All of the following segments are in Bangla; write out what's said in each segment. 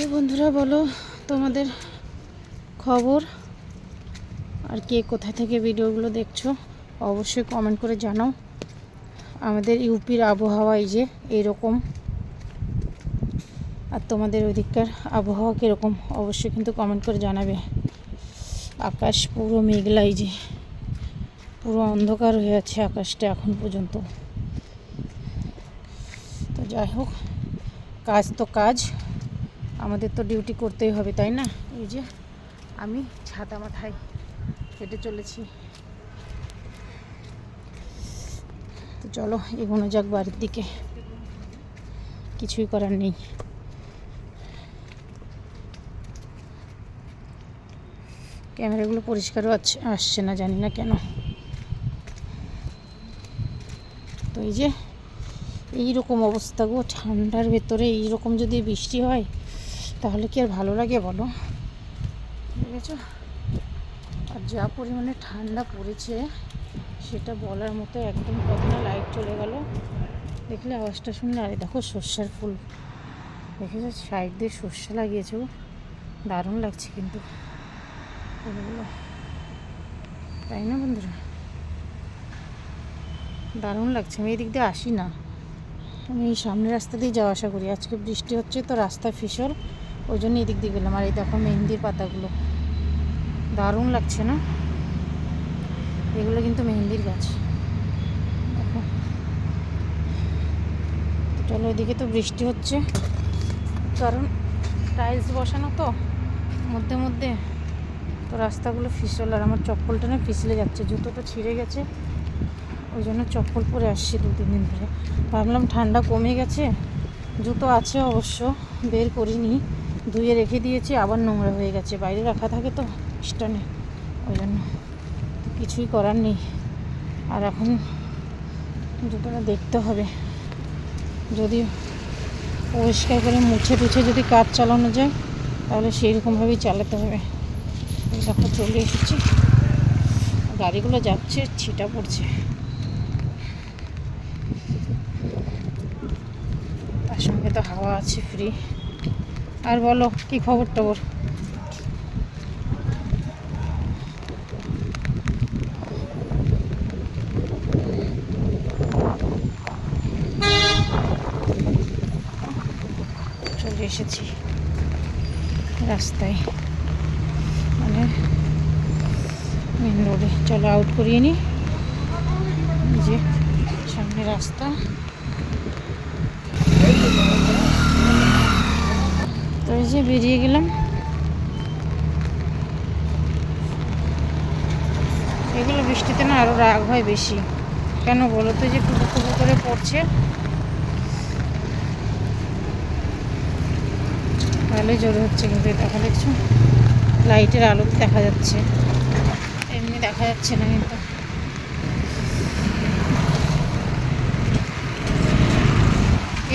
তো বন্ধুরা, বলো তোমাদের খবর? আর কে কোথা থেকে ভিডিওগুলো দেখছ, অবশ্যই কমেন্ট করে জানাও। আমাদের ইউপির আবহাওয়া এই যে এরকম। আর তোমাদের ওইদিককার আবহাওয়া কীরকম, অবশ্যই কিন্তু কমেন্ট করে জানাবে। আকাশ পুরো মেঘলা এই যে, পুরো অন্ধকার হয়ে আছে আকাশটা এখন পর্যন্ত। তো যাই হোক, কাজ তো কাজ। আমাদের তো ডিউটি করতেই হবে, তাই না? এই যে আমি ছাতা মাথায় হেঁটে চলেছি। তো চলো, এগোনো যাক বাড়ির দিকে। কিছুই করার নেই। ক্যামেরাগুলো পরিষ্কারও আছ- আসছে না, জানি না কেন। তো এই যে, এইরকম অবস্থা গো, ঠান্ডার ভেতরে এইরকম যদি বৃষ্টি হয় তাহলে কি আর ভালো লাগে বলো? বুঝেছ আর যা পরিমাণে ঠান্ডা পড়েছে, সেটা বলার মতো একদম না লাইট চলে গেল। দেখলে আওয়াজটা শুনলে, আরে দেখো সর্ষার ফুল। দেখেছ? সাইড দিয়ে সর্ষে লাগিয়েছে। দারুণ লাগছে কিন্তু। তাই না বন্ধুরা? দারুণ লাগছে। আমি এই দিক দিয়ে আসি না। আমি সামনের রাস্তা দিয়ে যাওয়া আসা করি। আজকে বৃষ্টি হচ্ছে, তো রাস্তা ফিসল। ওই জন্য এদিক দিয়ে গেলাম। আর এই দেখো মেহেন্দির পাতাগুলো। দারুণ লাগছে না? এগুলো কিন্তু মেহেন্দির গাছ। দেখো। তো চলো এদিকে তো বৃষ্টি হচ্ছে। কারণ টাইলস বসানো তো, মধ্যে মধ্যে। তো রাস্তাগুলো ফিসল, আর আমার চপ্পলটা না ফিসলে যাচ্ছে। জুতোটা ছিঁড়ে গেছে। ওই জন্য চপ্পল পরে আসছি দু, তিন দিন ধরে। ভাবলাম ঠান্ডা কমে গেছে। জুতো আছে অবশ্য, বের করিনি। ধুয়ে রেখে দিয়েছি, আবার নোংরা হয়ে গেছে। বাইরে রাখা থাকে তো, স্টানে। ওই জন্য কিছুই করার নেই। আর এখন জুতোটা দেখতে হবে। যদি পরিষ্কার করে মুছে টুছে যদি কাজ চালানো যায়, তাহলে সেই রকমভাবেই চালাতে হবে। দেখো, চলে এসেছি। গাড়িগুলো যাচ্ছে, ছিটা পড়ছে। তার সঙ্গে তো হাওয়া আছে ফ্রি আর বলো, কি খবর টবর? চলে এসেছি রাস্তায়। মানে মেন রোডে চলো আউট করিয়ে এই যে সামনে রাস্তা। যে বেরিয়ে গেলাম। এগুলো বৃষ্টিতে না আরও রাগ হয় বেশি। কেন বলো তো যে টুকু টুকু করে পড়ছে? ভালোই জোরে হচ্ছে কিন্তু দেখা দেখছ? লাইটের আলোতে দেখা যাচ্ছে। এমনি দেখা যাচ্ছে না কিন্তু।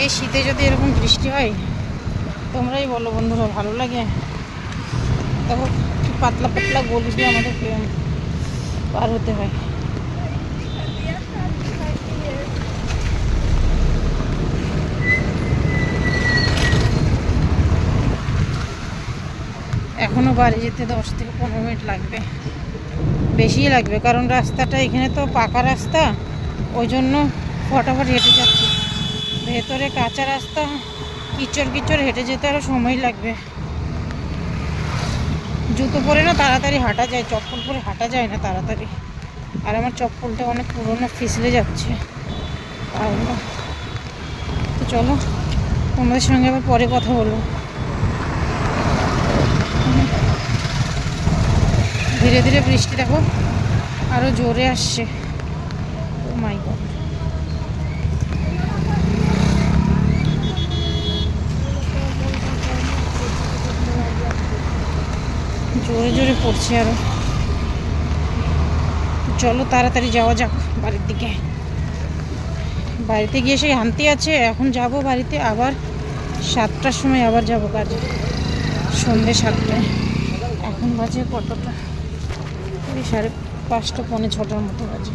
এই শীতে যদি এরকম বৃষ্টি হয় তোমরাই বলো বন্ধুরা, ভালো লাগে? দেখো পাতলা পাতলা গলি দিয়ে আমাদের পার হতে হয়। এখনও বাড়ি যেতে দশ থেকে পনেরো মিনিট লাগবে। বেশিই লাগবে, কারণ রাস্তাটা এখানে তো পাকা রাস্তা, ওই জন্য ফটাফট হেঁটে যাচ্ছি ভেতরে কাঁচা রাস্তা, কিচড় কিচড় হেঁটে যেতে আরও সময় লাগবে। জুতো পরে না তাড়াতাড়ি হাঁটা যায়, চপ্পল পরে হাঁটা যায় না তাড়াতাড়ি। আর আমার চপ্পলটা অনেক পুরোনো, ফিসলে যাচ্ছে। তো চলো, তোমাদের সঙ্গে আবার পরে কথা বলব। ধীরে ধীরে বৃষ্টি দেখো, আরও জোরে আসছে। মাই গড জোরে জোরে পড়ছে আরও। চলো তাড়াতাড়ি যাওয়া যাক বাড়ির দিকে। বাড়িতে গিয়ে সেই আনতে আছে, এখন যাব বাড়িতে, আবার সাতটার সময় আবার যাব কাজে। সন্ধ্যে সাতটায়। এখন বাজে কতটা? সাড়ে পাঁচটা, পৌনে ছটার মতো বাজে।